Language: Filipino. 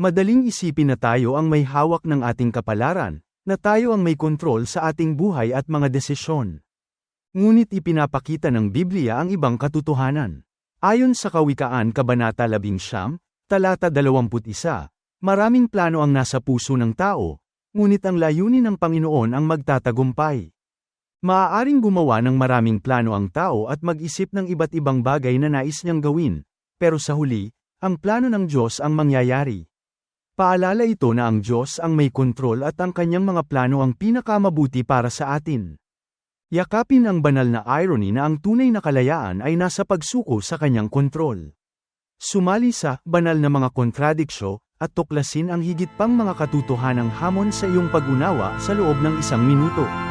Madaling isipin na tayo ang may hawak ng ating kapalaran, na tayo ang may kontrol sa ating buhay at mga desisyon. Ngunit ipinapakita ng Biblia ang ibang katotohanan. Ayon sa Kawikaan Kabanata 11, talata 21, maraming plano ang nasa puso ng tao, ngunit ang layunin ng Panginoon ang magtatagumpay. Maaaring gumawa ng maraming plano ang tao at mag-isip ng iba't ibang bagay na nais niyang gawin, pero sa huli, ang plano ng Diyos ang mangyayari. Paalala ito na ang Diyos ang may kontrol at ang kanyang mga plano ang pinakamabuti para sa atin. Yakapin ang banal na irony na ang tunay na kalayaan ay nasa pagsuko sa kanyang kontrol. Sumali sa banal na mga kontradiksyo at tuklasin ang higit pang mga katotohanang hamon sa iyong pag-unawa sa loob ng isang minuto.